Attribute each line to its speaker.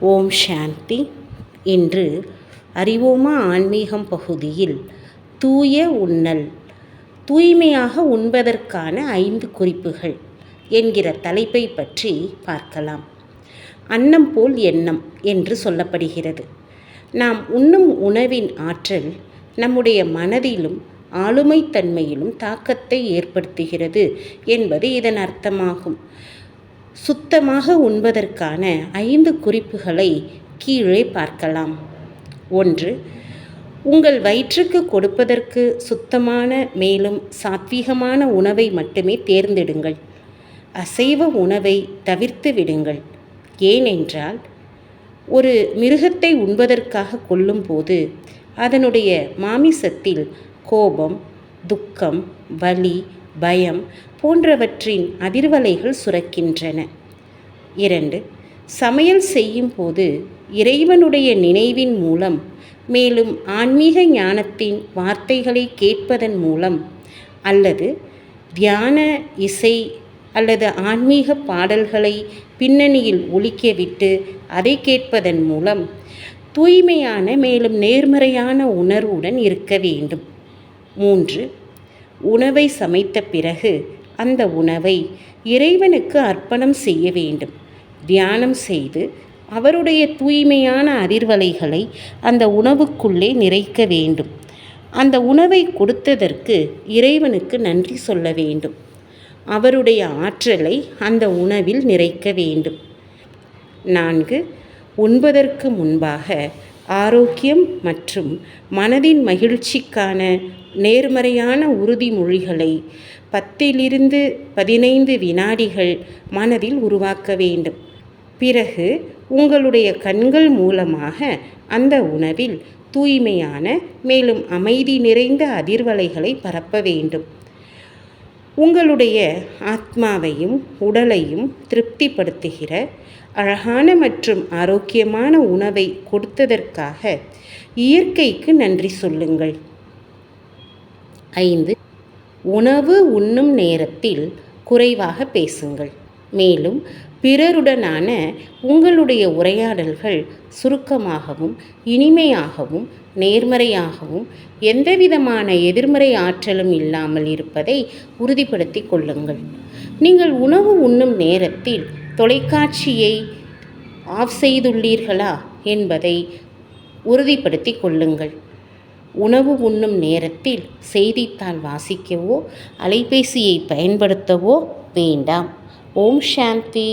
Speaker 1: ஓம் சாந்தி. இன்று அறிவோமா ஆன்மீகம் பகுதியில் தூய உண்ணல் தூய்மையாக உண்பதற்கான ஐந்து குறிப்புகள் என்கிற தலைப்பை பற்றி பார்க்கலாம். அன்னம் போல் எண்ணம் என்று சொல்லப்படுகிறது. நாம் உண்ணும் உணவின் ஆற்றல் நம்முடைய மனதிலும் ஆளுமைத்தன்மையிலும் தாக்கத்தை ஏற்படுத்துகிறது என்பது இதன் அர்த்தமாகும். சுத்தமாக உண்பதற்கான ஐந்து குறிப்புகளை கீழே பார்க்கலாம். ஒன்று உங்கள் வயிற்றுக்கு கொடுப்பதற்கு சுத்தமான மேலும் சாத்வீகமான உணவை மட்டுமே தேர்ந்தெடுங்கள். அசைவ உணவை தவிர்த்து விடுங்கள். ஏனென்றால் ஒரு மிருகத்தை உண்பதற்காக கொல்லும்போது அதனுடைய மாமிசத்தில் கோபம் துக்கம் வலி பயம் போன்றவற்றின் அதிர்வலைகள் சுரக்கின்றன. இரண்டு சமையல் செய்யும் போது இறைவனுடைய நினைவின் மூலம் மேலும் ஆன்மீக ஞானத்தின் வார்த்தைகளை கேட்பதன் மூலம் அல்லது தியான இசை அல்லது ஆன்மீக பாடல்களை பின்னணியில் ஒலிக்கவிட்டு அதை கேட்பதன் மூலம் தூய்மையான மேலும் நேர்மறையான உணர்வுடன் இருக்க வேண்டும். மூன்று உணவை சமைத்த பிறகு அந்த உணவை இறைவனுக்கு அர்ப்பணம் செய்ய வேண்டும். தியானம் செய்து அவருடைய தூய்மையான அதிர்வலைகளை அந்த உணவுக்குள்ளே நிறைக்க வேண்டும். அந்த உணவை கொடுத்ததற்கு இறைவனுக்கு நன்றி சொல்ல வேண்டும். அவருடைய ஆற்றலை அந்த உணவில் நிறைக்க வேண்டும். நான்கு உண்பதற்கு முன்பாக ஆரோக்கியம் மற்றும் மனதின் மகிழ்ச்சிக்கான நேர்மறையான உறுதிமொழிகளை பத்திலிருந்து பதினைந்து வினாடிகள் மனதில் உருவாக்க வேண்டும். பிறகு உங்களுடைய கண்கள் மூலமாக அந்த உணவில் தூய்மையான மேலும் அமைதி நிறைந்த அதிர்வலைகளை பரப்ப வேண்டும். உங்களுடைய ஆத்மாவையும் உடலையும் திருப்திப்படுத்துகிற அழகான மற்றும் ஆரோக்கியமான உணவை கொடுத்ததற்காக இயற்கைக்கு நன்றி சொல்லுங்கள். ஐந்து உணவு உண்ணும் நேரத்தில் குறைவாக பேசுங்கள். மேலும் பிறருடனான உங்களுடைய உரையாடல்கள் சுருக்கமாகவும் இனிமையாகவும் நேர்மறையாகவும் எந்தவிதமான எதிர்மறை ஆற்றலும் இல்லாமல் இருப்பதை உறுதிப்படுத்தி கொள்ளுங்கள். நீங்கள் உணவு உண்ணும் நேரத்தில் தொலைக்காட்சியை ஆஃப் செய்துள்ளீர்களா என்பதை உறுதிப்படுத்தி கொள்ளுங்கள். உணவு உண்ணும் நேரத்தில் செய்தித்தாள் வாசிக்கவோ அலைபேசியை பயன்படுத்தவோ வேண்டாம். ஓம் சாந்தி.